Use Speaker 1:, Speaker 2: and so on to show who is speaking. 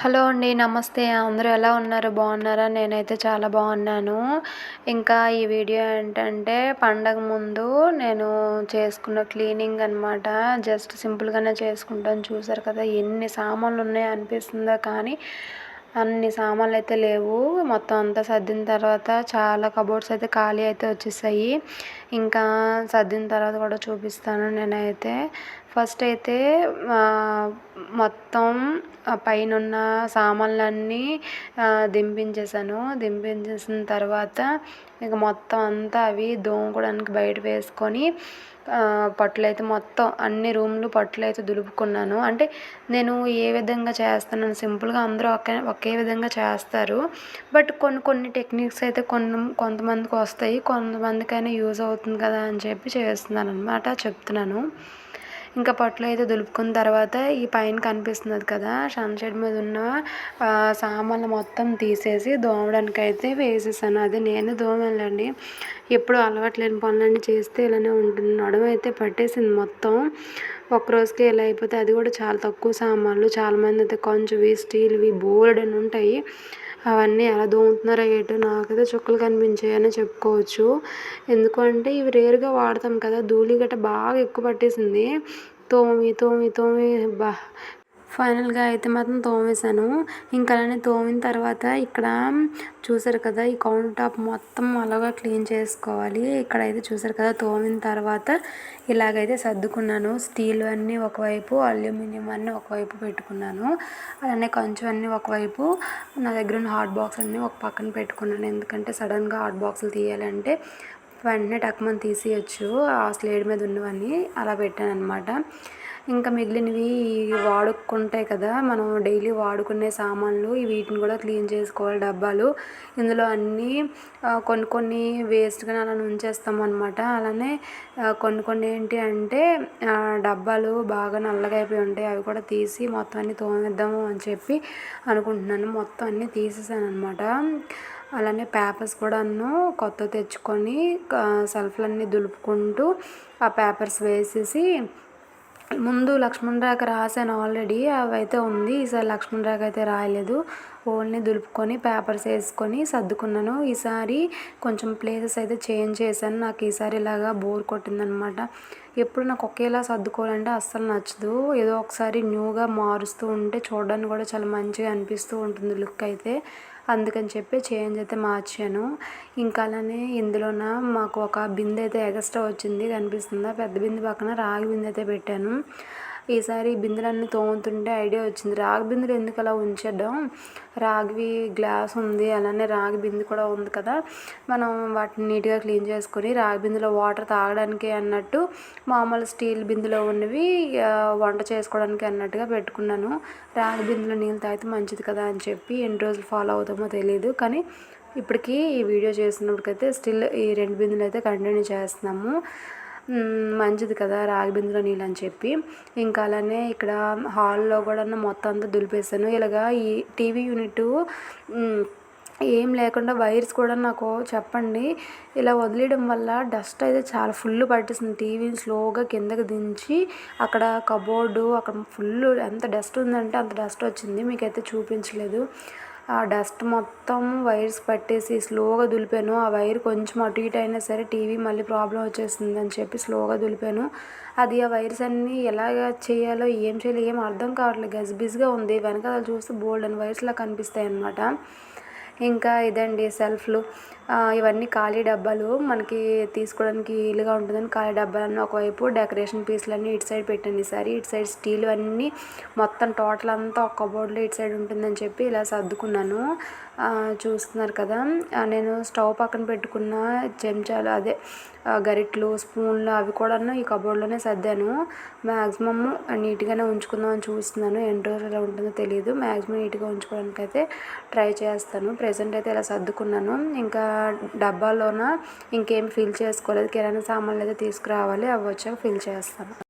Speaker 1: Hello అండి నమస్తే. అందరూ ఎలా ఉన్నారు? బాగున్నారా? నేనైతే చాలా బాగున్నాను. ఇంకా ఈ వీడియో ఏంటంటే పండగ ముందు నేను చేసుకున్న క్లీనింగ్ అనమాట జస్ట్ సింపుల్గానే చేసుకుంటాను చూసారు కదా ఎన్ని సామాన్లు ఉన్నాయో అనిపిస్తుందో కానీ అన్ని సామాన్లు అయితే లేవు. మొత్తం అంతా సర్దిన తర్వాత చాలా కబోర్డ్స్ అయితే ఖాళీ అయితే వచ్చేసాయి. ఇంకా సర్దిన తర్వాత కూడా చూపిస్తాను నేనైతే. ఫస్ట్ అయితే మొత్తం పైన ఉన్న సామాన్లన్నీ దింపించేసాను దింపించేసిన తర్వాత ఇక మొత్తం అంతా అవి దోముకోవడానికి బయట వేసుకొని పట్లు అయితే మొత్తం అన్ని రూమ్లు పట్లు అయితే దులుపుకున్నాను. అంటే నేను ఏ విధంగా చేస్తున్నాను సింపుల్గా అందరూ ఒకే ఒకే విధంగా చేస్తారు. బట్ కొన్ని కొన్ని టెక్నిక్స్ అయితే కొన్ని కొంతమందికి వస్తాయి. కొంతమందికైనా యూజ్ అవుతుంది కదా అని చెప్పి చేస్తున్నాను అనమాట చెప్తున్నాను. ఇంకా పట్లు అయితే దులుపుకున్న తర్వాత ఈ పైన కనిపిస్తున్నది కదా సన్షెడ్ మీద ఉన్న సామాన్లు మొత్తం తీసేసి దోమడానికి అయితే వేసేసాను. అది నేను దోమలండి ఎప్పుడు అలవాట్లేని పనులన్నీ చేస్తే ఇలానే ఉంటుంది. నడుము అయితే పట్టేసింది మొత్తం. ఒక్కరోజుకి ఇలా అయిపోతే అది కూడా చాలా తక్కువ సామాన్లు. చాలామంది అయితే కొంచెంవి స్టీల్వి బోల్డ్ అని ఉంటాయి. అవన్నీ ఎలా దోముతున్నారో ఏంటో నాకైతే చుక్కలు కనిపించాయని చెప్పుకోవచ్చు. ఎందుకంటే ఇవి రేరుగా వాడతాం కదా ధూళి గట్ట బాగా ఎక్కువ పట్టేసింది. తోమి తోమి తోమి బా ఫైనల్గా అయితే మాత్రం తోమేశాను. ఇంకా అలానే తోమిన తర్వాత ఇక్కడ చూసారు కదా ఈ కౌంటర్ టాప్ మొత్తం అలాగా క్లీన్ చేసుకోవాలి. ఇక్కడ అయితే చూసారు కదా తోమిన తర్వాత ఇలాగైతే సర్దుకున్నాను. స్టీల్ అన్నీ ఒకవైపు అల్యూమినియం అన్నీ ఒకవైపు పెట్టుకున్నాను. అలానే కొంచెం అన్నీ ఒకవైపు నా దగ్గర ఉన్న హాట్ బాక్స్ అన్నీ ఒక పక్కన పెట్టుకున్నాను. ఎందుకంటే సడన్గా హాట్ బాక్సులు తీయాలంటే వెంటనే టక్మని తీసేయచ్చు ఆ స్లేడ్ మీద ఉన్నవన్నీ అలా పెట్టాను అనమాట ఇంకా మిగిలినవి వాడుకుంటాయి కదా మనం డైలీ వాడుకునే సామాన్లు వీటిని కూడా క్లీన్ చేసుకోవాలి డబ్బాలు. ఇందులో అన్నీ కొన్ని కొన్ని వేస్ట్గా అలా ఉంచేస్తాం అనమాట అలానే కొన్ని కొన్ని ఏంటి అంటే డబ్బాలు బాగా నల్లగా అయిపోయి ఉంటాయి. అవి కూడా తీసి మొత్తం అన్ని తోమేద్దాము అని చెప్పి అనుకుంటున్నాను. మొత్తం అన్నీ తీసేసాను అనమాట అలానే పేపర్స్ కూడాను కొత్త తెచ్చుకొని సెల్ఫ్లన్నీ దులుపుకుంటూ ఆ పేపర్స్ వేసేసి ముందు లక్ష్మణ్ రేఖ రాశాను ఆల్రెడీ అవైతే ఉంది. ఈసారి లక్ష్మణ్ రేఖ అయితే రాయలేదు. పోల్ని దులుపుకొని పేపర్స్ వేసుకొని సర్దుకున్నాను. ఈసారి కొంచెం ప్లేసెస్ అయితే చేంజ్ చేశాను. నాకు ఈసారి ఇలాగా బోర్ కొట్టిందనమాట ఎప్పుడు నాకు ఒకేలా సర్దుకోవాలంటే అస్సలు నచ్చదు. ఏదో ఒకసారి న్యూగా మారుస్తూ ఉంటే చూడడానికి కూడా చాలా మంచిగా అనిపిస్తూ ఉంటుంది లుక్ అయితే. అందుకని చెప్పి చేంజ్ అయితే మార్చాను. ఇంకా అలానే ఇందులోన మాకు ఒక బిందె అయితే ఎగస్ట్రా వచ్చింది. కనిపిస్తుందా? పెద్ద బిందె పక్కన రాగి బిందె అయితే పెట్టాను. ఈసారి బిందెలన్నీ తోముతుంటే ఐడియా వచ్చింది. రాగి బిందెలు ఎందుకు అలా ఉంచేద్దాం రాగివి గ్లాస్ ఉంది అలానే రాగి బిందె కూడా ఉంది కదా. మనం వాటిని నీట్గా క్లీన్ చేసుకొని రాగి బిందెలో వాటర్ తాగడానికి అన్నట్టు మామూలు స్టీల్ బిందెలో ఉన్నవి వంట చేసుకోవడానికి అన్నట్టుగా పెట్టుకున్నాను. రాగి బిందెలో నీళ్ళు తాగితే మంచిది కదా అని చెప్పి ఎన్ని రోజులు ఫాలో అవుతామో తెలియదు కానీ ఇప్పటికీ ఈ వీడియో చేసినప్పటికైతే స్టిల్ ఈ రెండు బిందెలు అయితే కంటిన్యూ చేస్తున్నాము. మంచిది కదా రాగి బిందులో నీళ్ళు అని చెప్పి. ఇంకా అలానే ఇక్కడ హాల్లో కూడా మొత్తం అంతా దులిపేసాను ఇలాగా ఈ టీవీ యూనిట్ ఏం లేకుండా వైర్స్ కూడా నాకు చెప్పండి. ఇలా వదిలేయడం వల్ల డస్ట్ అయితే చాలా ఫుల్ పట్టేసింది టీవీని స్లోగా కిందకి దించి అక్కడ కబోర్డు అక్కడ ఫుల్ ఎంత డస్ట్ ఉందంటే అంత డస్ట్ వచ్చింది. మీకైతే చూపించలేదు. ఆ డస్ట్ మొత్తం వైర్స్ పట్టేసి స్లోగా దులిపాను. ఆ వైర్ కొంచెం అటు ఇటు అయినా సరే టీవీ మళ్ళీ ప్రాబ్లం వచ్చేస్తుంది అని చెప్పి స్లోగా దులిపాను. అది ఆ వైర్స్ అన్నీ ఎలాగ చేయాలో ఏం చేయాలో ఏం అర్థం కావట్లేదు. గజిబిజిగా ఉంది. వెనకాల చూస్తే బోల్డ్ అని వైర్స్లా కనిపిస్తాయి అన్నమాట ఇంకా ఇదండి సెల్ఫ్లు. ఇవన్నీ ఖాళీ డబ్బాలు మనకి తీసుకోవడానికి వీలుగా ఉంటుందని ఖాళీ డబ్బాలన్నీ ఒకవైపు డెకరేషన్ పీస్లన్నీ ఇటు సైడ్ పెట్టండి ఈసారి ఇటు సైడ్ స్టీల్ అన్నీ మొత్తం టోటల్ అంతా ఒక్క కబోర్డ్లో ఇటు సైడ్ ఉంటుందని చెప్పి ఇలా సర్దుకున్నాను. చూస్తున్నారు కదా. నేను స్టవ్ పక్కన పెట్టుకున్న చెంచాలు అదే గరిట్లు స్పూన్లు అవి కూడా ఈ కబోర్డ్లోనే సర్దాను. మ్యాక్సిమమ్ నీట్గానే ఉంచుకుందామని చూస్తున్నాను. ఎన్ని రోజులు ఉంటుందో తెలియదు. మ్యాక్సిమం నీట్గా ఉంచుకోవడానికి అయితే ట్రై చేస్తాను. ప్రజెంట్ అయితే ఇలా సర్దుకున్నాను. ఇంకా డబ్బాలోన? ఇంకేం ఫిల్ చేసుకోలేదు. కిరాణా సామాన్లు అయితే తీసుకురావాలి. అవి వచ్చాక ఫిల్ చేస్తాను.